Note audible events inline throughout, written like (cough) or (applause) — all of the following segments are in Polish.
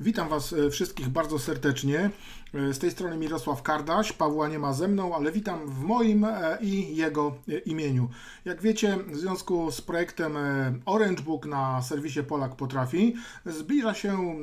Witam Was e, wszystkich bardzo serdecznie. E, Z tej strony Mirosław Kardaś. Pawła nie ma ze mną, ale witam w moim e, i jego imieniu. Jak wiecie, w związku z projektem Orange Book na serwisie Polak Potrafi, zbliża się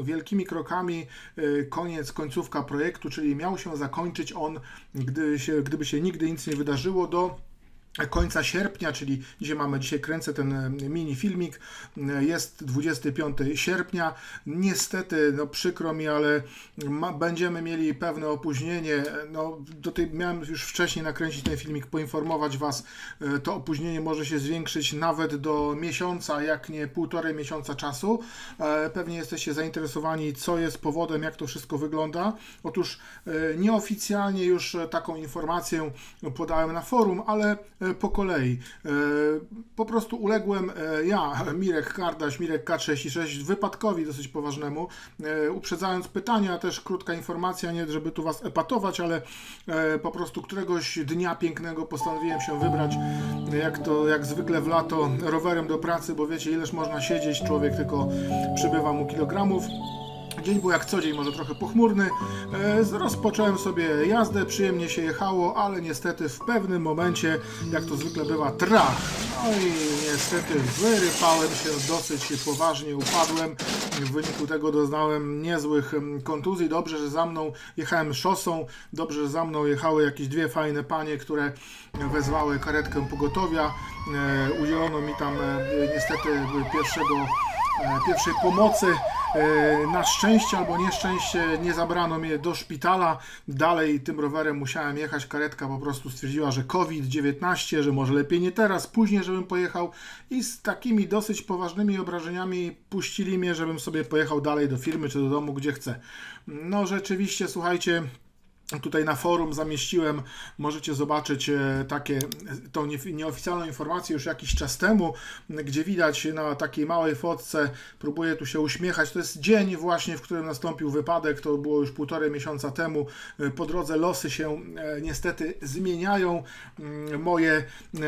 wielkimi krokami koniec, końcówka projektu, czyli miał się zakończyć on, się, gdyby się nigdy nic nie wydarzyło, do końca sierpnia, czyli dzisiaj mamy, dzisiaj kręcę ten e, mini filmik, E, jest 25 sierpnia. Niestety, no przykro mi, ale ma, będziemy mieli pewne opóźnienie. No, do tej, miałem już wcześniej nakręcić ten filmik, poinformować Was, e, to opóźnienie może się zwiększyć nawet do miesiąca, jak nie półtorej miesiąca czasu. E, Pewnie jesteście zainteresowani, co jest powodem, jak to wszystko wygląda. Otóż e, nieoficjalnie już e, taką informację podałem na forum, ale e, po kolei. E, Po prostu uległem e, ja, Mirek Kardaś, Mirek K36, wypadkowi dosyć poważnemu. E, Uprzedzając pytania, też krótka informacja, nie żeby tu Was epatować, ale e, po prostu któregoś dnia pięknego postanowiłem się wybrać, jak to jak zwykle w lato, rowerem do pracy, bo wiecie, ileż można siedzieć, człowiek tylko przybywa mu kilogramów. Dzień był jak co dzień, może trochę pochmurny. E, rozpocząłem sobie jazdę, przyjemnie się jechało, ale niestety w pewnym momencie, jak to zwykle bywa, trach. No i niestety wyrypałem się dosyć poważnie, upadłem. W wyniku tego doznałem niezłych em, kontuzji. Dobrze, że za mną jechałem szosą, dobrze, że za mną jechały jakieś dwie fajne panie, które wezwały karetkę pogotowia. E, udzielono mi tam e, niestety pierwszego pierwszej pomocy. E, Na szczęście albo nieszczęście nie zabrano mnie do szpitala. Dalej tym rowerem musiałem jechać. Karetka po prostu stwierdziła, że COVID-19, że może lepiej nie teraz, później, żebym pojechał. I z takimi dosyć poważnymi obrażeniami puścili mnie, żebym sobie pojechał dalej do firmy czy do domu, gdzie chcę. No rzeczywiście, słuchajcie. Tutaj na forum zamieściłem, możecie zobaczyć e, takie, tą nie- nieoficjalną informację już jakiś czas temu, gdzie widać na takiej małej fotce, próbuję tu się uśmiechać, to jest dzień właśnie, w którym nastąpił wypadek, to było już półtorej miesiąca temu, E, po drodze losy się e, niestety zmieniają, Mm, moje, e,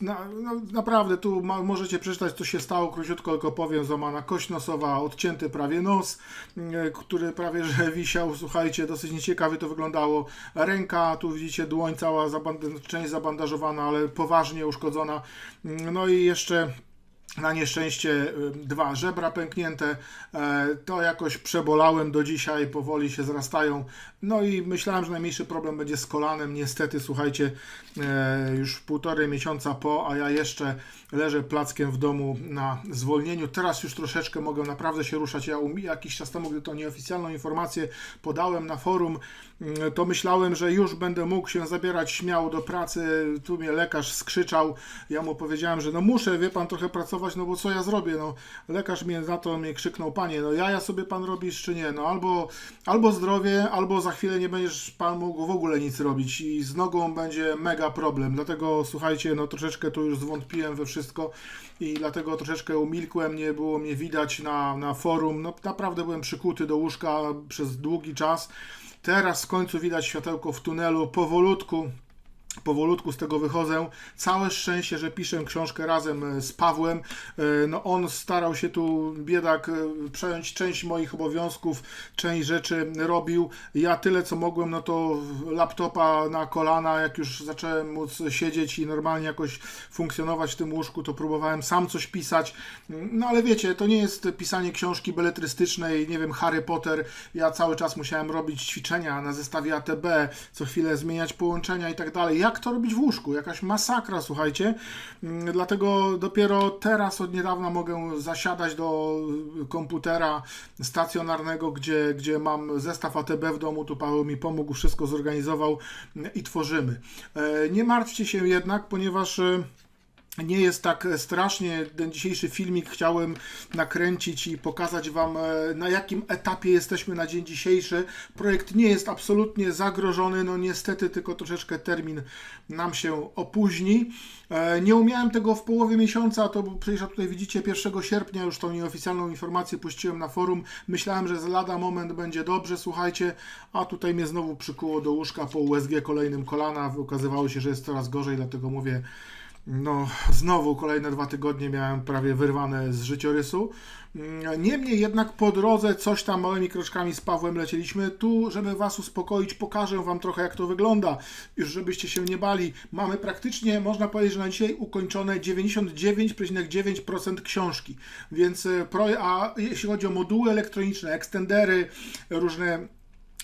no, naprawdę tu możecie przeczytać co się stało, króciutko tylko powiem, złamana kość nosowa, odcięty prawie nos, e, który prawie że (laughs) wisiał, słuchajcie, dosyć nieciekawie to wyglądało. Ręka, tu widzicie dłoń cała, zaband- część zabandażowana, ale poważnie uszkodzona. No i jeszcze na nieszczęście y, dwa żebra pęknięte. E, To jakoś przebolałem do dzisiaj, powoli się zrastają. No i myślałem, że najmniejszy problem będzie z kolanem. Niestety, słuchajcie, e, już półtorej miesiąca po, a ja jeszcze leżę plackiem w domu na zwolnieniu. Teraz już troszeczkę mogę naprawdę się ruszać. Ja um- jakiś czas temu, gdy tą nieoficjalną informację podałem na forum, mm, to myślałem, że już będę mógł się zabierać śmiało do pracy. Tu mnie lekarz skrzyczał. Ja mu powiedziałem, że no muszę, wie pan, trochę pracować, no bo co ja zrobię? No, lekarz mnie na to mnie krzyknął, panie, no jaja sobie pan robisz, czy nie? No albo, albo zdrowie, albo za chwilę nie będziesz pan mógł w ogóle nic robić i z nogą będzie mega problem. Dlatego słuchajcie, no troszeczkę tu już zwątpiłem we wszystko i dlatego troszeczkę umilkłem, nie było mnie widać na, na forum. No naprawdę byłem przykuty do łóżka przez długi czas. Teraz w końcu widać światełko w tunelu, powolutku powolutku z tego wychodzę. Całe szczęście, że piszę książkę razem e, z Pawłem. E, No on starał się tu, biedak, e, przejąć część moich obowiązków, część rzeczy robił. Ja tyle, co mogłem, no to laptopa na kolana, jak już zacząłem móc siedzieć i normalnie jakoś funkcjonować w tym łóżku, to próbowałem sam coś pisać. No ale wiecie, to nie jest pisanie książki beletrystycznej, nie wiem, Harry Potter. Ja cały czas musiałem robić ćwiczenia na zestawie ATB, co chwilę zmieniać połączenia i tak dalej. Jak to robić w łóżku? Jakaś masakra, słuchajcie. Mm, Dlatego dopiero teraz od niedawna mogę zasiadać do komputera stacjonarnego, gdzie, gdzie mam zestaw ATB w domu. Tu Paweł mi pomógł, wszystko zorganizował mm, i tworzymy. E, Nie martwcie się jednak, ponieważ e, nie jest tak strasznie. Ten dzisiejszy filmik chciałem nakręcić i pokazać Wam, e, na jakim etapie jesteśmy na dzień dzisiejszy. Projekt nie jest absolutnie zagrożony, no niestety tylko troszeczkę termin nam się opóźni. E, Nie umiałem tego w połowie miesiąca, to przecież tutaj widzicie 1 sierpnia już tą nieoficjalną informację puściłem na forum. Myślałem, że z lada moment będzie dobrze, słuchajcie, a tutaj mnie znowu przykuło do łóżka po USG kolejnym kolana. Okazywało się, że jest coraz gorzej, dlatego mówię, No, znowu kolejne dwa tygodnie miałem prawie wyrwane z życiorysu. Mm, Niemniej jednak po drodze coś tam małymi kroczkami z Pawłem lecieliśmy. Tu, żeby Was uspokoić, pokażę Wam trochę jak to wygląda, już żebyście się nie bali. Mamy praktycznie, można powiedzieć, że na dzisiaj ukończone 99,9% książki. Więc, e, a jeśli chodzi o moduły elektroniczne, ekstendery, różne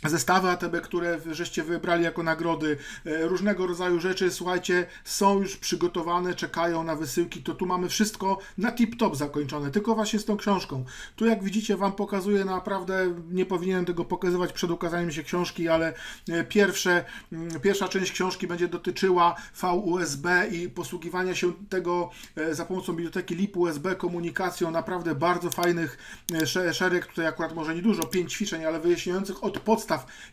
zestawy ATB, które żeście wybrali jako nagrody, e, różnego rodzaju rzeczy, słuchajcie, są już przygotowane, czekają na wysyłki, to tu mamy wszystko na tip-top zakończone, tylko właśnie z tą książką. Tu jak widzicie Wam pokazuję naprawdę, nie powinienem tego pokazywać przed ukazaniem się książki, ale e, pierwsze, mm, pierwsza część książki będzie dotyczyła VUSB i posługiwania się tego e, za pomocą biblioteki LIP USB komunikacją, naprawdę bardzo fajnych sze- szereg, tutaj akurat może nie dużo, pięć ćwiczeń, ale wyjaśniających od podstaw,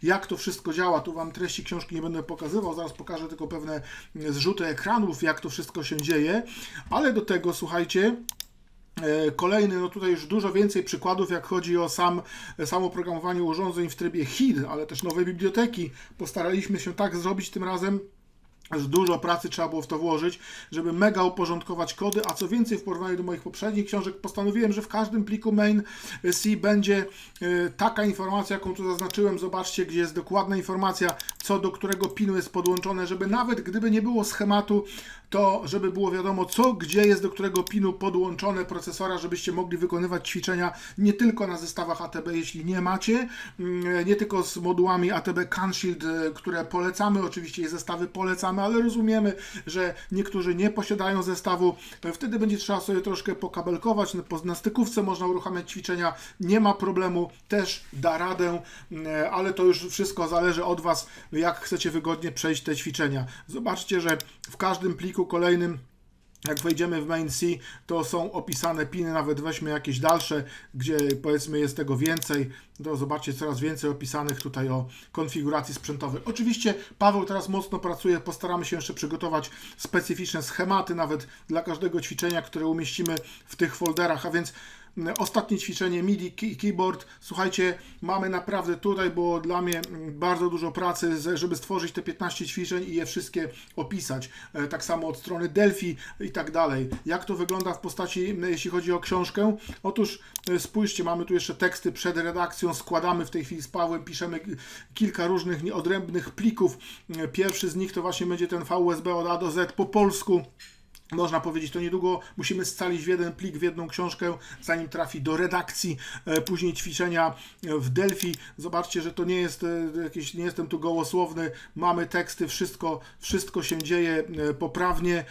jak to wszystko działa. Tu Wam treści książki nie będę pokazywał, zaraz pokażę tylko pewne zrzuty ekranów, jak to wszystko się dzieje, ale do tego, słuchajcie, E, Kolejny, no tutaj już dużo więcej przykładów, jak chodzi o sam, samo programowanie urządzeń w trybie HID, ale też nowe biblioteki. Postaraliśmy się tak zrobić tym razem, dużo pracy trzeba było w to włożyć, żeby mega uporządkować kody, a co więcej w porównaniu do moich poprzednich książek postanowiłem, że w każdym pliku main C będzie e, taka informacja, jaką tu zaznaczyłem, zobaczcie, gdzie jest dokładna informacja, co do którego pinu jest podłączone, żeby nawet gdyby nie było schematu, to żeby było wiadomo, co gdzie jest do którego pinu podłączone procesora, żebyście mogli wykonywać ćwiczenia nie tylko na zestawach ATB, jeśli nie macie, mm, nie tylko z modułami ATB CanShield, e, które polecamy, oczywiście i zestawy polecamy, ale rozumiemy, że niektórzy nie posiadają zestawu, E, wtedy będzie trzeba sobie troszkę pokabelkować, na- po- na stykówce można uruchamiać ćwiczenia, nie ma problemu, też da radę, mm, ale to już wszystko zależy od Was, jak chcecie wygodnie przejść te ćwiczenia. Zobaczcie, że w każdym pliku kolejnym jak wejdziemy w main C, to są opisane piny, nawet weźmy jakieś dalsze, gdzie powiedzmy jest tego więcej, to zobaczcie coraz więcej opisanych tutaj o konfiguracji sprzętowej. Oczywiście Paweł teraz mocno pracuje, postaramy się jeszcze przygotować specyficzne schematy nawet dla każdego ćwiczenia, które umieścimy w tych folderach, a więc Ostatnie ćwiczenie MIDI key- keyboard. Słuchajcie, mamy naprawdę tutaj było dla mnie mm, bardzo dużo pracy, żeby stworzyć te 15 ćwiczeń i je wszystkie opisać. E, Tak samo od strony Delphi i tak dalej. Jak to wygląda w postaci, m, jeśli chodzi o książkę? Otóż e, spójrzcie, mamy tu jeszcze teksty przed redakcją, składamy w tej chwili z Pawłem, piszemy ki- kilka różnych odrębnych plików. E, Pierwszy z nich to właśnie będzie ten VUSB od A do Z po polsku. Można powiedzieć, to niedługo musimy scalić w jeden plik, w jedną książkę, zanim trafi do redakcji. E, Później ćwiczenia e, w Delphi. Zobaczcie, że to nie jest e, jakieś, nie jestem tu gołosłowny. Mamy teksty, wszystko, wszystko się dzieje poprawnie.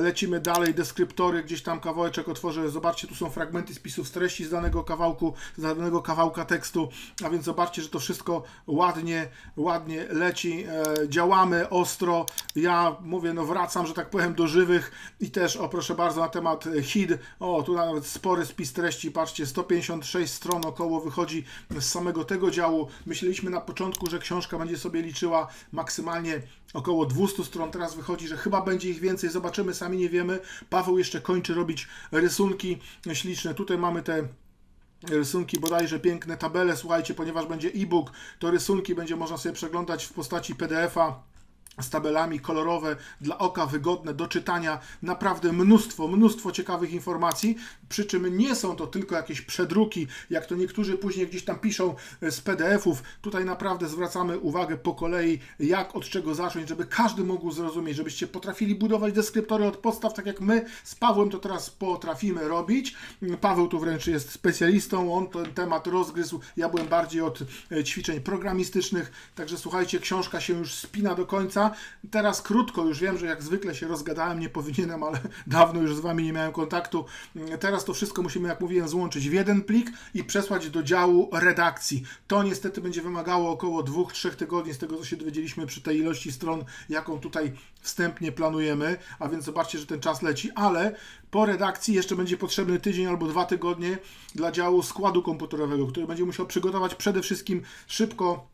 Lecimy dalej, deskryptory, gdzieś tam kawałeczek otworzę. Zobaczcie, tu są fragmenty spisów z treści z danego kawałku, z danego kawałka tekstu. A więc zobaczcie, że to wszystko ładnie, ładnie leci. Działamy ostro. Ja mówię, no wracam, że tak powiem, do żywych i też, o proszę bardzo, na temat e, HID, o tu nawet spory spis treści, patrzcie, 156 stron około wychodzi z samego tego działu. Myśleliśmy na początku, że książka będzie sobie liczyła maksymalnie około 200 stron, teraz wychodzi, że chyba będzie ich więcej, zobaczymy, sami nie wiemy. Paweł jeszcze kończy robić rysunki śliczne, tutaj mamy te rysunki, bodajże piękne tabele, słuchajcie, ponieważ będzie e-book, to rysunki będzie można sobie przeglądać w postaci PDF-a z tabelami kolorowe, dla oka wygodne do czytania, naprawdę mnóstwo, mnóstwo ciekawych informacji, przy czym nie są to tylko jakieś przedruki, jak to niektórzy później gdzieś tam piszą e, z PDF-ów. Tutaj naprawdę zwracamy uwagę po kolei, jak od czego zacząć, żeby każdy mógł zrozumieć, żebyście potrafili budować deskryptory od podstaw, tak jak my z Pawłem to teraz potrafimy robić. Paweł tu wręcz jest specjalistą, on ten temat rozgryzł, ja byłem bardziej od e, ćwiczeń programistycznych, także słuchajcie, książka się już spina do końca. Teraz krótko, już wiem, że jak zwykle się rozgadałem, nie powinienem, ale (laughs) dawno już z Wami nie miałem kontaktu. Teraz to wszystko musimy, jak mówiłem, złączyć w jeden plik i przesłać do działu redakcji. To niestety będzie wymagało około 2-3 tygodni, z tego co się dowiedzieliśmy przy tej ilości stron, jaką tutaj wstępnie planujemy, a więc zobaczcie, że ten czas leci, ale po redakcji jeszcze będzie potrzebny tydzień albo dwa tygodnie dla działu składu komputerowego, który będzie musiał przygotować przede wszystkim szybko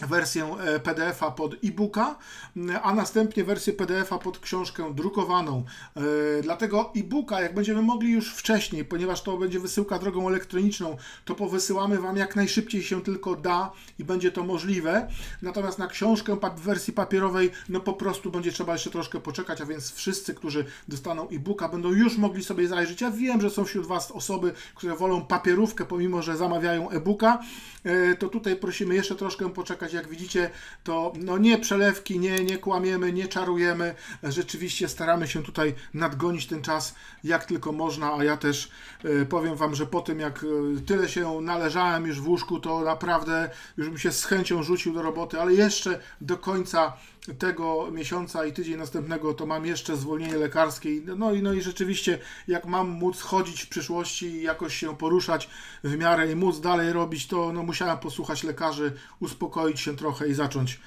wersję e, PDF-a pod e-booka, m, a następnie wersję PDF-a pod książkę drukowaną. E, Dlatego e-booka, jak będziemy mogli już wcześniej, ponieważ to będzie wysyłka drogą elektroniczną, to powysyłamy Wam jak najszybciej się tylko da i będzie to możliwe. Natomiast na książkę w wersji papierowej, no po prostu będzie trzeba jeszcze troszkę poczekać, a więc wszyscy, którzy dostaną e-booka, będą już mogli sobie zajrzeć. Ja wiem, że są wśród Was osoby, które wolą papierówkę, pomimo że zamawiają e-booka, E, to tutaj prosimy jeszcze troszkę poczekać. Jak widzicie, to no nie przelewki, nie, nie kłamiemy, nie czarujemy. Rzeczywiście staramy się tutaj nadgonić ten czas jak tylko można, a ja też e, powiem Wam, że po tym jak e, tyle się należałem już w łóżku, to naprawdę już bym się z chęcią rzucił do roboty, ale jeszcze do końca tego miesiąca i tydzień następnego to mam jeszcze zwolnienie lekarskie. No i, no i rzeczywiście, jak mam móc chodzić w przyszłości i jakoś się poruszać w miarę i móc dalej robić, to no, musiałem posłuchać lekarzy, uspokoić się trochę i zacząć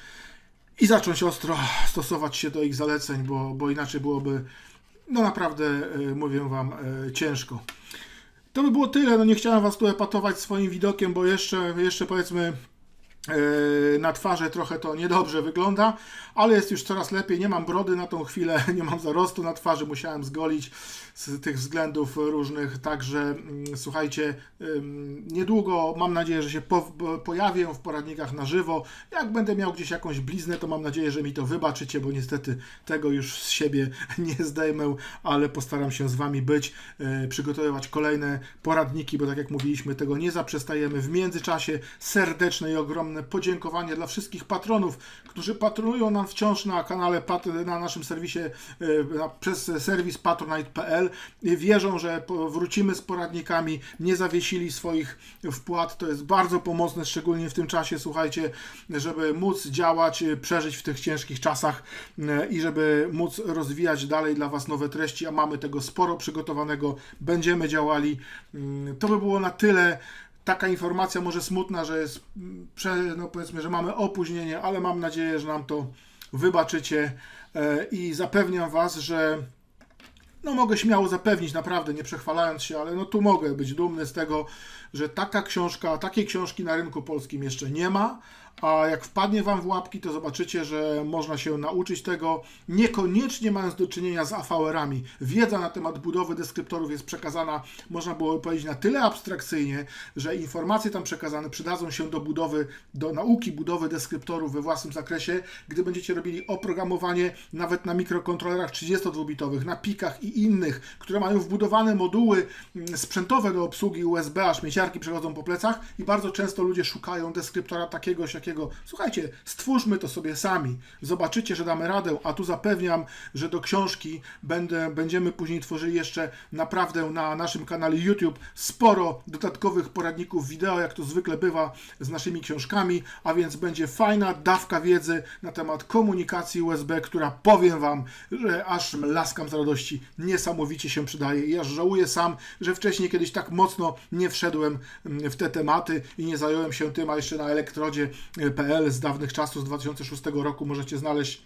i zacząć ostro stosować się do ich zaleceń, bo, bo inaczej byłoby no naprawdę, e, mówię Wam, e, ciężko. To by było tyle. No nie chciałem Was tu epatować swoim widokiem, bo jeszcze, jeszcze powiedzmy na twarzy trochę to niedobrze wygląda, ale jest już coraz lepiej. Nie mam brody na tą chwilę, (laughs) nie mam zarostu na twarzy, musiałem zgolić z tych względów różnych. Także mm, słuchajcie, niedługo mam nadzieję, że się po, pojawię w poradnikach na żywo. Jak będę miał gdzieś jakąś bliznę, to mam nadzieję, że mi to wybaczycie, bo niestety tego już z siebie (laughs) nie zdejmę, ale postaram się z Wami być, e, przygotowywać kolejne poradniki, bo tak jak mówiliśmy, tego nie zaprzestajemy. W międzyczasie serdeczne i ogromne podziękowanie dla wszystkich patronów, którzy patronują nam wciąż na kanale, na naszym serwisie, e, przez serwis patronite.pl. Wierzą, że wrócimy z poradnikami, nie zawiesili swoich wpłat. To jest bardzo pomocne, szczególnie w tym czasie, słuchajcie, żeby móc działać, e, przeżyć w tych ciężkich czasach e, i żeby móc rozwijać dalej dla Was nowe treści, a mamy tego sporo przygotowanego, będziemy działali. Mm, To by było na tyle. Taka informacja może smutna, że jest, no powiedzmy, że mamy opóźnienie, ale mam nadzieję, że nam to wybaczycie e, i zapewniam Was, że no mogę śmiało zapewnić, naprawdę nie przechwalając się, ale no tu mogę być dumny z tego, że taka książka, takiej książki na rynku polskim jeszcze nie ma, a jak wpadnie Wam w łapki, to zobaczycie, że można się nauczyć tego, niekoniecznie mając do czynienia z AVR-ami. Wiedza na temat budowy deskryptorów jest przekazana, można było powiedzieć, na tyle abstrakcyjnie, że informacje tam przekazane przydadzą się do budowy, do nauki budowy deskryptorów we własnym zakresie, gdy będziecie robili oprogramowanie nawet na mikrokontrolerach 32-bitowych, na pikach i innych, które mają wbudowane moduły mm, sprzętowe do obsługi USB, a śmieciarki przechodzą po plecach i bardzo często ludzie szukają deskryptora takiego, jakiego. Słuchajcie, stwórzmy to sobie sami. Zobaczycie, że damy radę, a tu zapewniam, że do książki będę, będziemy później tworzyli jeszcze naprawdę na naszym kanale YouTube sporo dodatkowych poradników wideo, jak to zwykle bywa z naszymi książkami, a więc będzie fajna dawka wiedzy na temat komunikacji USB, która powiem Wam, że aż laskam z radości, niesamowicie się przydaje i aż żałuję sam, że wcześniej kiedyś tak mocno nie wszedłem mm, w te tematy i nie zająłem się tym, a jeszcze na elektrodzie.pl z dawnych czasów, z 2006 roku możecie znaleźć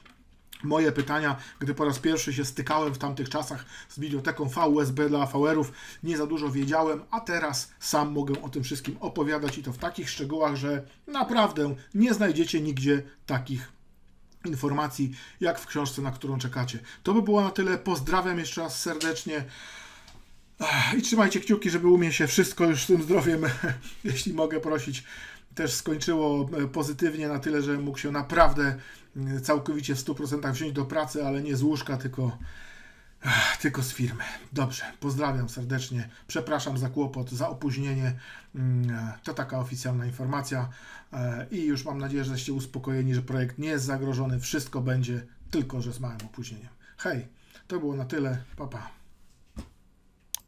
moje pytania, gdy po raz pierwszy się stykałem w tamtych czasach z biblioteką VUSB dla VR-ów, nie za dużo wiedziałem, a teraz sam mogę o tym wszystkim opowiadać i to w takich szczegółach, że naprawdę nie znajdziecie nigdzie takich informacji, jak w książce, na którą czekacie. To by było na tyle. Pozdrawiam jeszcze raz serdecznie. I trzymajcie kciuki, żeby u mnie się wszystko już z tym zdrowiem, (laughs) jeśli mogę prosić, też skończyło e, pozytywnie na tyle, że mógł się naprawdę e, całkowicie w 100% wziąć do pracy, ale nie z łóżka, tylko, tylko z firmy. Dobrze, pozdrawiam serdecznie. Przepraszam za kłopot, za opóźnienie. Mm, e, To taka oficjalna informacja e, i już mam nadzieję, że jesteście uspokojeni, że projekt nie jest zagrożony. Wszystko będzie, tylko że z małym opóźnieniem. Hej, to było na tyle. Pa, pa.